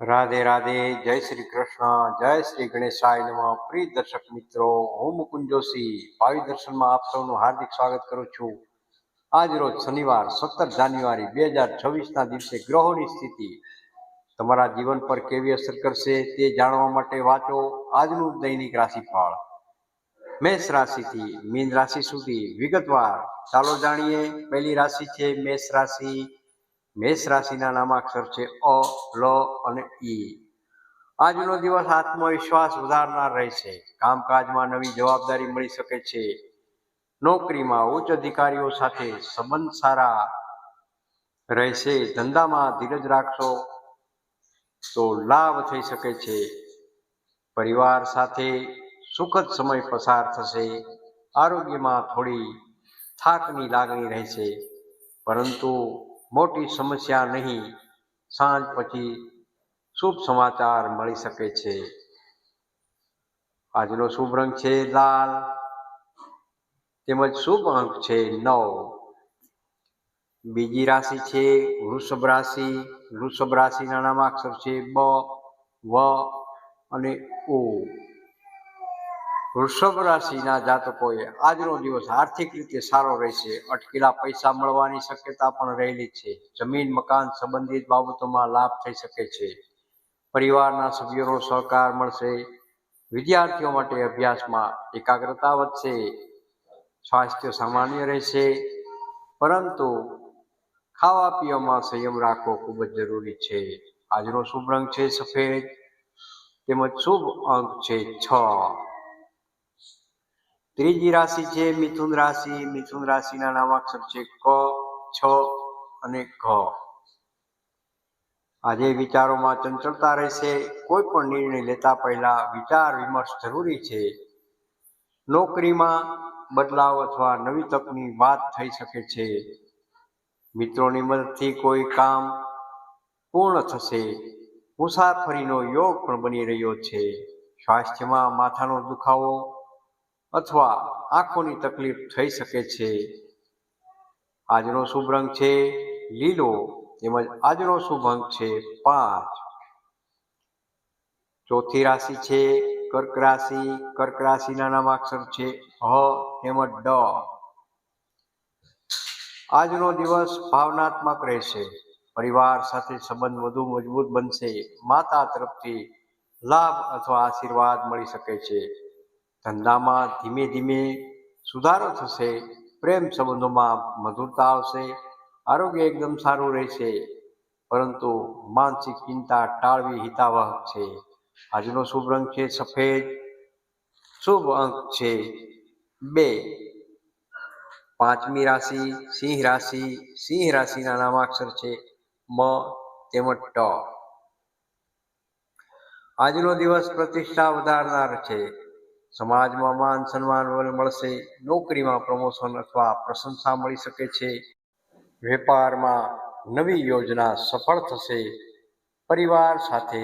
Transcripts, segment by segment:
રાધે રાધે, જય શ્રી કૃષ્ણ, જય શ્રી ગણેશાય નમઃ. પ્રિય દર્શક મિત્રો, હું મુકુંદ જોશી. ભાવિ દર્શનમાં આપ સૌનું હાર્દિક સ્વાગત કરું છું. આજ રોજ શનિવાર, સત્તર જાન્યુઆરી, બે હજાર છવ્વીસના દિવસે ગ્રહોની સ્થિતિ તમારા જીવન પર કેવી અસર કરશે તે જાણવા માટે વાંચો આજનું દૈનિક રાશિફળ. મેષ રાશિથી મીન રાશિ સુધી વિગતવાર ચાલો જાણીએ. પહેલી રાશિ છે મેષ રાશિ. મેષ રાશિના નામાક્ષર છે અ, લ અને ઈ આજનો દિવસ આત્મવિશ્વાસ વધારનાર રહેશે. કામકાજમાં નવી જવાબદારી મળી શકે છે. નોકરીમાં ઉચ્ચ અધિકારીઓ સાથે સંબંધ સારા રહેશે. ધંધામાં ધીરજ રાખશો તો લાભ થઈ શકે છે. પરિવાર સાથે સુખદ સમય પસાર થશે. આરોગ્યમાં થોડી થાકની લાગણી રહેશે. પરંતુ મોટી સમસ્યા નહીં. સાંજ પછી શુભ સમાચાર મળી શકે છે. આજનો શુભ રંગ છે લાલ, તેમજ શુભ અંક છે નવ. બીજી રાશિ છે વૃષભ રાશિ. વૃષભ રાશિના નામાક્ષર છે બ, વ અને ઓ. વૃષભ રાશિના જાતકોએ આજનો દિવસ આર્થિક રીતે સારો રહેશે. અટકેલા પૈસા મળવાની શક્યતા પણ રહેલી છે. જમીન, મકાન સંબંધિત બાબતોમાં લાભ થઈ શકે છે. પરિવારના સભ્યોનો સહકાર મળશે. વિદ્યાર્થીઓ માટે અભ્યાસમાં એકાગ્રતા વધશે. સ્વાસ્થ્ય સામાન્ય રહેશે. પરંતુ ખાવા પીવામાં સંયમ રાખવો ખૂબ જ જરૂરી છે. આજનો શુભ રંગ છે સફેદ. તેમજ શુભ અંક છે છ. ત્રીજી રાશિ છે, મિથુન રાશિ. મિથુન રાશિના નામાક્ષર છે, ક, છ અને ઘ. આજે વિચારોમાં ચંચળતા રહેશે. કોઈ પણ નિર્ણય લેતા પહેલા વિચાર વિમર્શ જરૂરી છે. નોકરીમાં બદલાવ અથવા નવી તકની વાત થઈ શકે છે. મિત્રોની મદદથી કોઈ કામ પૂર્ણ થશે. મુસાફરીનો યોગ પણ બની રહ્યો છે. સ્વાસ્થ્યમાં માથાનો દુખાવો અથવા આંખોની તકલીફ થઈ શકે છે. આજનો શુભ રંગ છે લીલો, તેમજ આજનો શુભ અંક છે પાંચ. ચોથી રાશિ છે કર્ક રાશિ, કર્ક રાશિના નામાક્ષર છે હ તેમજ ડ. આજનો દિવસ ભાવનાત્મક રહેશે. પરિવાર સાથે સંબંધ વધુ મજબૂત બનશે. માતા તરફથી લાભ અથવા આશીર્વાદ મળી શકે છે. ધંધામાં ધીમે ધીમે સુધારો થશે, પ્રેમ સંબંધોમાં મધુરતા આવશે, આરોગ્ય એકદમ સારું રહેશે, પરંતુ માનસિક ચિંતા ટાળવી હિતાવહ છે. આજનો શુભ રંગ છે સફેદ, શુભ અંક છે બે. પાંચમી રાશિ, સિંહ રાશિ, સિંહ રાશિના નામાક્ષર છે મ તેમજ ટ. આજનો દિવસ પ્રતિષ્ઠા વધારનાર છે. સમાજમાં માન સન્માન મળશે, નોકરીમાં પ્રમોશન અથવા પ્રશંસા મળી શકે છે. વેપારમાં નવી યોજના સફળ થશે, પરિવાર સાથે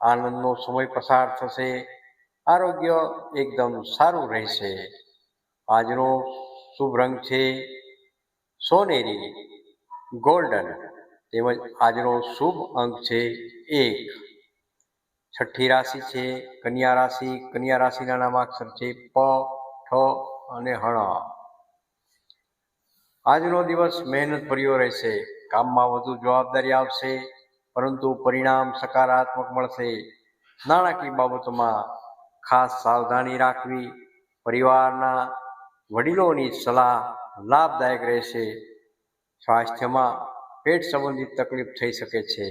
આનંદનો સમય પસાર થશે, આરોગ્ય એકદમ સારું રહેશે. આજનો શુભ રંગ છે સોનેરી, ગોલ્ડન તેમજ આજનો શુભ અંક છે એક. છઠ્ઠી રાશિ છે, કન્યા રાશિ, કન્યા રાશિના નામાક્ષર છે પ, ઠ અને હણ આજનો દિવસ મહેનત ભર્યો રહેશે, કામમાં વધુ જવાબદારી આવશે, પરંતુ પરિણામ સકારાત્મક મળશે. નાણાકીય બાબતોમાં ખાસ સાવધાની રાખવી, પરિવારના વડીલોની સલાહ લાભદાયક રહેશે. સ્વાસ્થ્યમાં પેટ સંબંધિત તકલીફ થઈ શકે છે.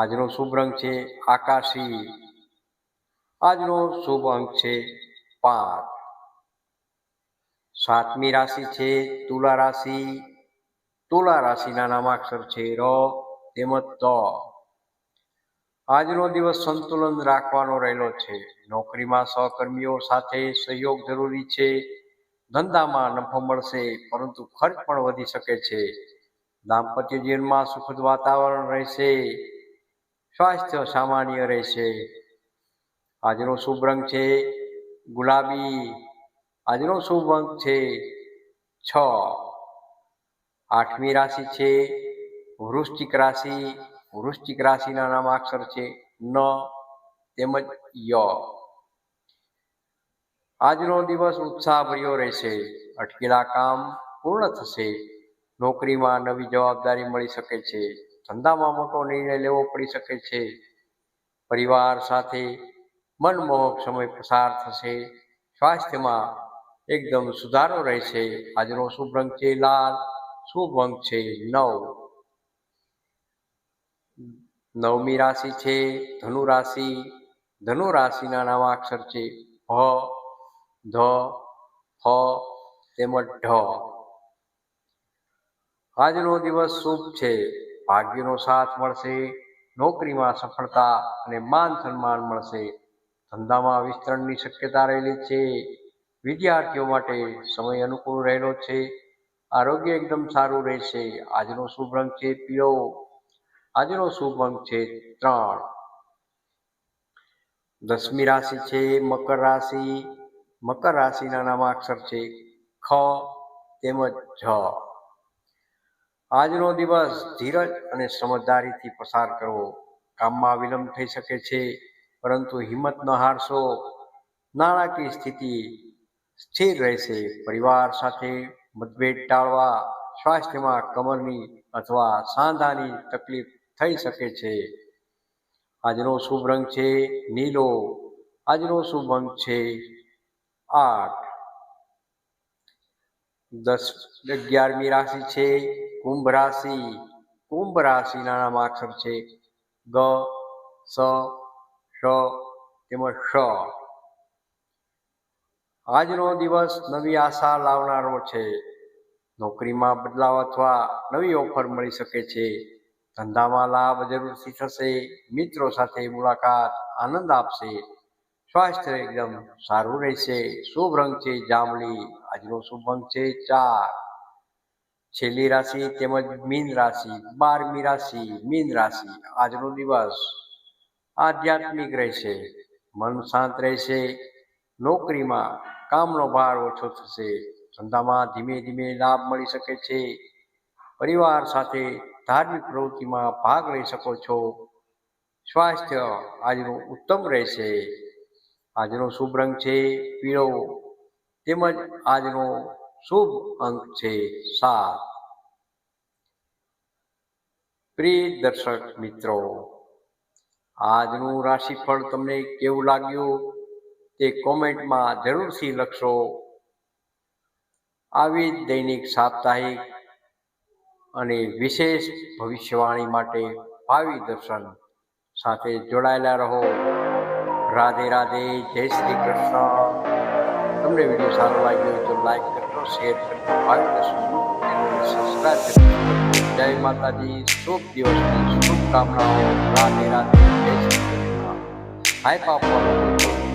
આજનો શુભ રંગ છે આકાશી. આજનો શુભ અંક છે પાંચ. સાતમી રાશિ છે તુલા રાશિ. તુલા રાશિના નામાક્ષર છે ર, તેમજ ત. આજનો દિવસ સંતુલન રાખવાનો રહેલો છે. નોકરીમાં સહકર્મીઓ સાથે સહયોગ જરૂરી છે. ધંધામાં નફો મળશે, પરંતુ ખર્ચ પણ વધી શકે છે. દાંપત્ય જીવનમાં સુખદ વાતાવરણ રહેશે. સ્વાસ્થ્ય સામાન્ય રહેશે. આજનો શુભ રંગ છે ગુલાબી. આજનો શુભ અંક છે છ. આઠમી રાશિ છે વૃશ્ચિક રાશિ. વૃશ્ચિક રાશિના નામાક્ષર છે ન તેમજ ય. આજનો દિવસ ઉત્સાહભર્યો રહેશે. અટકેલા કામ પૂર્ણ થશે. નોકરીમાં નવી જવાબદારી મળી શકે છે. ધંધામાં મોટો નિર્ણય લેવો પડી શકે છે. પરિવાર સાથે મનમોહક સમય પસાર થશે. સ્વાસ્થ્યમાં એકદમ સુધારો રહેશે. આજનો શુભ રંગ છે લાલ, શુભ અંક છે નવ. નવમી રાશિ છે ધનુ રાશિ. ધનુ રાશિના નામાક્ષર છે ભ, ધ, ફ, તેમજ ઢ. આજનો દિવસ શુભ છે. ભાગ્યનો સાથ મળશે, નોકરીમાં સફળતા અને માન સન્માન મળશે. ધંધામાં વિસ્તરણની શક્યતા રહેલી છે. વિદ્યાર્થીઓ માટે સમય અનુકૂળ રહેલો છે. આરોગ્ય એકદમ સારું રહેશે. આજનો શુભ રંગ છે પીળો આજનો શુભ અંક છે ત્રણ. દસમી રાશિ છે મકર રાશિ. મકર રાશિના નામાક્ષર છે ખ તેમજ જ. આજનો દિવસ ધીરજ અને સમજદારીથી પસાર કરવો કામમાં વિલંબ થઈ શકે છે, પરંતુ હિંમત ન હારશો. નાણાકીય સ્થિતિ સ્થિર રહેશે. પરિવાર સાથે મતભેદ ટાળવા, સ્વાસ્થ્યમાં કમરની અથવા સાંધાની તકલીફ થઈ શકે છે. આજનો શુભ રંગ છે નીલો. આજનો શુભ અંક છે આઠ. દસ અગિયારમી રાશિ છે. કુંભ રાશિ, કુંભ રાશિના નામાક્ષર છે. ગ, સ શ તેમજ શ આજનો દિવસ નવી આશા લાવનારો છે. નોકરીમાં બદલાવ અથવા નવી ઓફર મળી શકે છે. ધંધામાં લાભ જરૂરથી થશે. મિત્રો સાથે મુલાકાત આનંદ આપશે. સ્વાસ્થ્ય એકદમ સારું રહેશે. શુભ રંગ છે જાંબલી. આજનો શુભ રંગ છે ચાર. છેલ્લી રાશિ તેમજ મીન રાશિ, બારમી રાશિ, મીન રાશિ, આજનો દિવસ આધ્યાત્મિક રહેશે, મન શાંત રહેશે, નોકરીમાં કામનો ભાર ઓછો થશે, ધંધામાં ધીમે ધીમે લાભ મળી શકે છે. પરિવાર સાથે ધાર્મિક પ્રવૃત્તિમાં ભાગ લઈ શકો છો. સ્વાસ્થ્ય આજનું ઉત્તમ રહેશે. આજનો શુભ રંગ છે, પીળો તેમજ આજનો શુભ અંક છે, સાત. પ્રિય દર્શક મિત્રો, આજનું રાશિફળ તમને કેવું લાગ્યું તે કોમેન્ટમાં જરૂરથી લખશો. આવી દૈનિક સાપ્તાહિક અને વિશેષ ભવિષ્યવાણી માટે ભાવિ દર્શન સાથે જોડાયેલા રહો. રાધે રાધે, જય શ્રી કૃષ્ણ. તમને વીડિયો સારો લાગ્યો તો લાઈક કરજો શેર કરજો, ભાવિ દર્શન સબસ્ક્રાઈબ કરજો. જય માતાજી. શુભ દિવસની શુભકામનાઓ. રાધે રાધે. જય શ્રી કૃષ્ણ. હાય પાપા